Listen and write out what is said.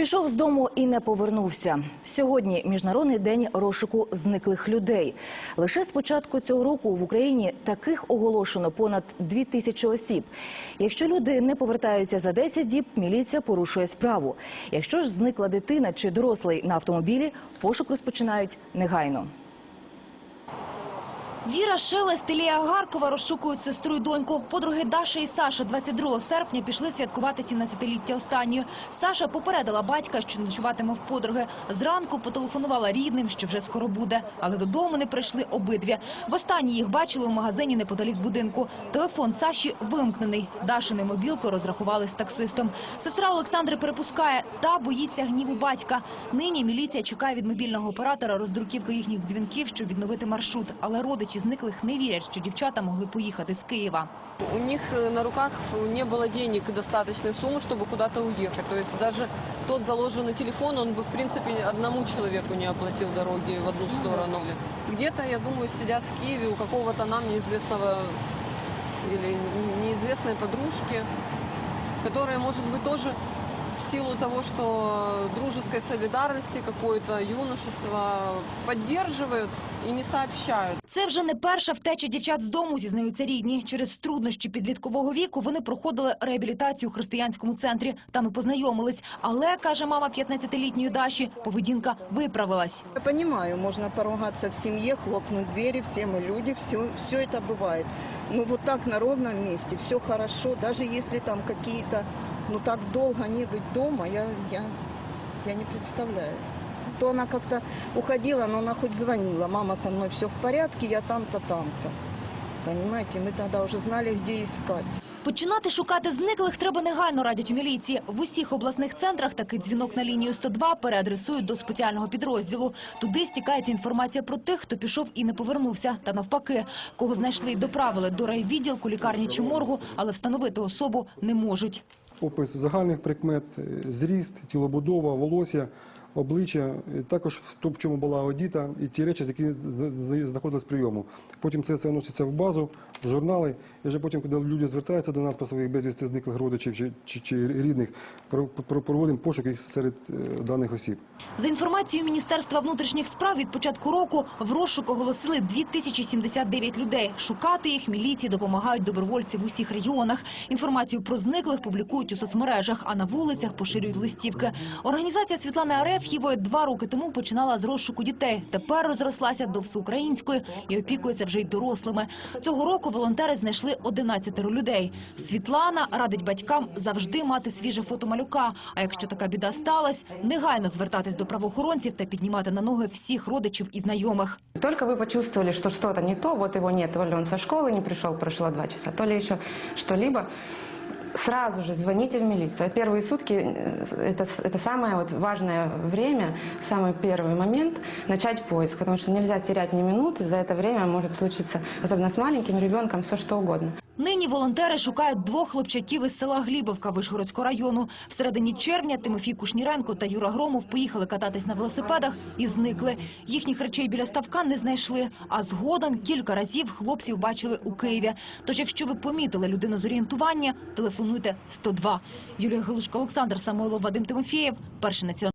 Пішов з дому і не повернувся. Сьогодні міжнародний день розшуку зниклих людей. Лише з початку цього року в Україні таких оголошено понад дві тисячі осіб. Якщо люди не повертаються за 10 діб, міліція порушує справу. Якщо ж зникла дитина чи дорослий на автомобілі, пошук розпочинають негайно. Віра Шелест і Лія Гаркова розшукують сестру і доньку. Подруги Даша і Саша 22 серпня пішли святкувати 17-ліття останньої. Саша попередила батька, що ночуватиме в подруги. Зранку потелефонувала рідним, що вже скоро буде. Але додому не прийшли обидві. Востаннє їх бачили у магазині неподалік будинку. Телефон Саші вимкнений. Дашини мобілку розрахували з таксистом. Сестра Олександри перепускає та боїться гніву батька. Нині міліція чекає від мобільного оператора роздруківки їхніх дзвінків, щоб відновити маршрут. Але родичі зниклих не вірять, що дівчата могли поїхати з Києва. У них э, на руках не было денег достаточной суммы, чтобы куда-то уехать. То есть даже тот заложенный телефон, он бы, в принципе, одному человеку не оплатил дороги в одну сторону. Где-то, я думаю, сидят в Киеве у какого-то нам неизвестного или не- неизвестной подружки, которая, может быть, тоже в силу того, что дружеской солидарности какое-то юношество поддерживают и не сообщают. Це вже не перша втеча дівчат з дому, зізнаються рідні. Через труднощі підліткового віку вони проходили реабілітацію у християнському центрі. Там і познайомились. Але, каже мама 15-літньої Даші, поведінка виправилась. Я понимаю, можно поругаться в семье, хлопнуть двери, все мы люди, все, все это бывает. Но вот так на ровном месте, все хорошо, даже если там какие-то, ну так долго не быть дома, я, я, я не представляю. То она как-то уходила, но она хоть звонила, мама со мной все в порядке, я там-то, там-то. Понимаете, мы тогда уже знали, где искать. Починати шукати зниклих треба негайно, радять у міліції. В усіх обласних центрах такий дзвінок на лінію 102 переадресують до спеціального підрозділу. Туди стікається інформація про тих, хто пішов і не повернувся. Та навпаки, кого знайшли і доправили до райвідділку, лікарні чи моргу, але встановити особу не можуть. Опис загальних прикмет, е, зріст, тілобудова, волосся, обличчя, також в в чому була одіта, і ті речі, з які знаходились в прийому. Потім це все вноситься в базу, в журнали, і вже потім, коли люди звертаються до нас по своїх безвісти зниклих родичів чи, чи, чи рідних, про- про- проводимо пошук їх серед е, даних осіб. За інформацією Міністерства внутрішніх справ, від початку року в розшук оголосили 2079 людей. Шукати їх міліції допомагають добровольці в усіх регіонах. Інформацію про зниклих публікують у соцмережах, а на вулицях поширюють листівки. Організація Світлани Ареф'євої два роки тому починала з розшуку дітей. Тепер розрослася до всеукраїнської і опікується вже й дорослими. Цього року волонтери знайшли 11 людей. Світлана радить батькам завжди мати свіже фото малюка. А якщо така біда сталася, негайно звертатись до правоохоронців та піднімати на ноги всіх родичів і знайомих. Только вы почувствовали, что что-то не то, вот его нет, то ли он со школы не пришел, прошло два часа, то ли еще что-либо, сразу же звоните в милицию. Первые сутки э, это, это самое вот важное время, самый первый момент начать поиск, потому что нельзя терять ни минуты, за это время может случиться, особенно с маленьким ребенком, все что угодно. Нині волонтери шукають двох хлопчаків із села Глібовка Вишгородського району. В середині червня Тимофій Кушніренко та Юра Громов поїхали кататись на велосипедах і зникли. Їхніх речей біля ставка не знайшли. А згодом кілька разів хлопців бачили у Києві. Тож, якщо ви помітили людину з орієнтування, телефонуйте 102. Юлія Галушка, Олександр Самойлов, Вадим Тимофєєв. Перший національний.